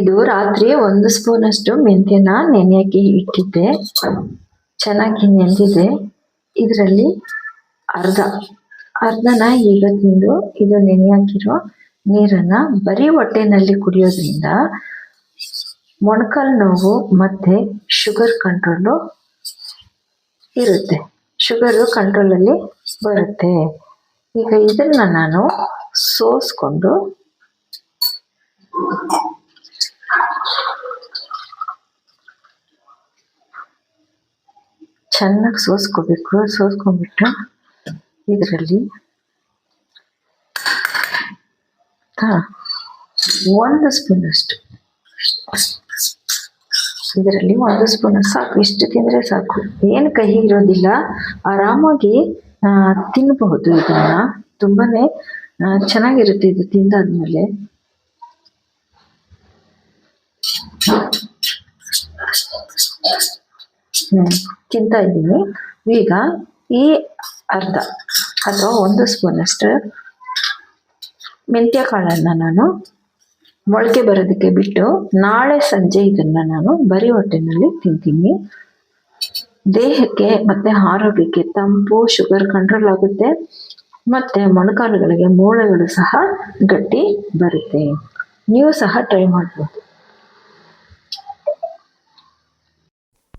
ಇದು ರಾತ್ರಿ ಒಂದು ಸ್ಪೂನಷ್ಟು ಮೆಂತ್ಯನ ನೆನೆಯಕ್ಕೆ ಇಟ್ಟಿದ್ದೆ. ಚೆನ್ನಾಗಿ ನೆನೆದಿದೆ ಇದರಲ್ಲಿ ಅರ್ಧ. ಅರ್ಧನ ಈಗ ತಿಂದು ಇದು ನೆನೆಯಾಕಿರೋ ನೀರನ್ನ ಬರೀ ಹೊಟ್ಟೆನಲ್ಲಿ ಕುಡಿಯೋದ್ರಿಂದ ಮೊಣಕಾಲು ನೋವು ಮತ್ತೆ ಶುಗರ್ ಕಂಟ್ರೋಲು ಇರುತ್ತೆ. ಶುಗರು ಕಂಟ್ರೋಲಲ್ಲಿ ಬರುತ್ತೆ. ಈಗ ಇದನ್ನ ನಾನು ಸೋಸ್ಕೊಂಡು ಚೆನ್ನಾಗಿ ಸೋಸ್ಕೋಬೇಕು. ಸೋಸ್ಕೊಂಡ್ಬಿಟ್ಟು ಇದರಲ್ಲಿ ಒಂದು ಒಂದು ಸ್ಪೂನಷ್ಟು ಇದರಲ್ಲಿ ಒಂದು ಸ್ಪೂನ್ ಸಾಕು, ಇಷ್ಟು ತಿಂದರೆ ಸಾಕು. ಏನು ಕಹಿ ಇರೋದಿಲ್ಲ. ಆರಾಮಾಗಿ ತಿನ್ನಬಹುದು ಇದನ್ನ. ತುಂಬಾನೇ ಚೆನ್ನಾಗಿರುತ್ತೆ ಇದು ತಿಂದಾದ್ಮೇಲೆ. ತಿಂತಾ ಇದ್ದೀನಿ. ಈಗ ಈ ಅರ್ಧ, ಅಥವಾ ಒಂದು ಸ್ಪೂನಷ್ಟು ಮೆಂತ್ಯ ಕಾಳನ್ನು ನಾನು ಮೊಳಕೆ ಬರೋದಕ್ಕೆ ಬಿಟ್ಟು ನಾಳೆ ಸಂಜೆ ಇದನ್ನು ನಾನು ಬರೀ ಹೊಟ್ಟೆನಲ್ಲಿ ತಿಂತೀನಿ. ದೇಹಕ್ಕೆ ಮತ್ತು ಆರೋಗ್ಯಕ್ಕೆ ತಂಪು ಶುಗರ್ ಕಂಟ್ರೋಲ್ ಆಗುತ್ತೆ. ಮತ್ತು ಮೊಣಕಾಲುಗಳಿಗೆ ಮೂಳೆಗಳು ಸಹ ಗಟ್ಟಿ ಬರುತ್ತೆ. ನೀವು ಸಹ ಟ್ರೈ ಮಾಡ್ಬೋದು.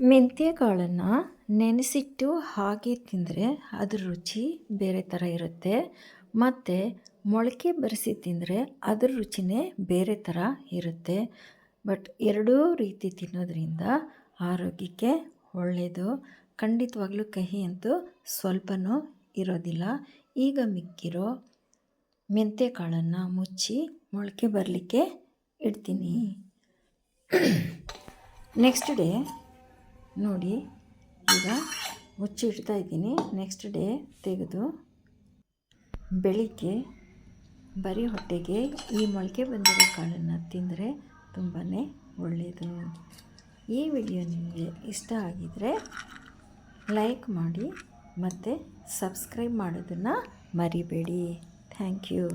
ಮೆಂತ್ಯ ಕಾಳನ್ನು ನೆನೆಸಿಟ್ಟು ಹಾಗೆ ತಿಂದರೆ ಅದ್ರ ರುಚಿ ಬೇರೆ ಥರ ಇರುತ್ತೆ. ಮತ್ತು ಮೊಳಕೆ ಬರೆಸಿ ತಿಂದರೆ ಅದರ ರುಚಿನೇ ಬೇರೆ ಥರ ಇರುತ್ತೆ. ಬಟ್ ಎರಡೂ ರೀತಿ ತಿನ್ನೋದ್ರಿಂದ ಆರೋಗ್ಯಕ್ಕೆ ಒಳ್ಳೆಯದು ಖಂಡಿತವಾಗ್ಲೂ ಕಹಿ ಅಂತೂ ಸ್ವಲ್ಪನೂ ಇರೋದಿಲ್ಲ. ಈಗ ಮಿಕ್ಕಿರೋ ಮೆಂತ್ಯ ಕಾಳನ್ನು ಮುಚ್ಚಿ ಮೊಳಕೆ ಬರಲಿಕ್ಕೆ ಇಡ್ತೀನಿ. ನೆಕ್ಸ್ಟ್ ಡೇ ನೋಡಿ, ಈಗ ಮುಚ್ಚಿ ಇಡ್ತಾ ಇದ್ದೀನಿ. ನೆಕ್ಸ್ಟ್ ಡೇ ತೆಗೆದು ಬೆಳಿಗ್ಗೆ ಬರೀ ಹೊಟ್ಟೆಗೆ ಈ ಮೊಳಕೆ ಬಂದಿರೋ ಕಾಳನ್ನು ತಿಂದರೆ ತುಂಬಾ ಒಳ್ಳೆಯದು ಈ ವಿಡಿಯೋ ನಿಮಗೆ ಇಷ್ಟ ಆಗಿದರೆ ಲೈಕ್ ಮಾಡಿ ಮತ್ತು ಸಬ್ಸ್ಕ್ರೈಬ್ ಮಾಡೋದನ್ನು ಮರಿಬೇಡಿ. Thank you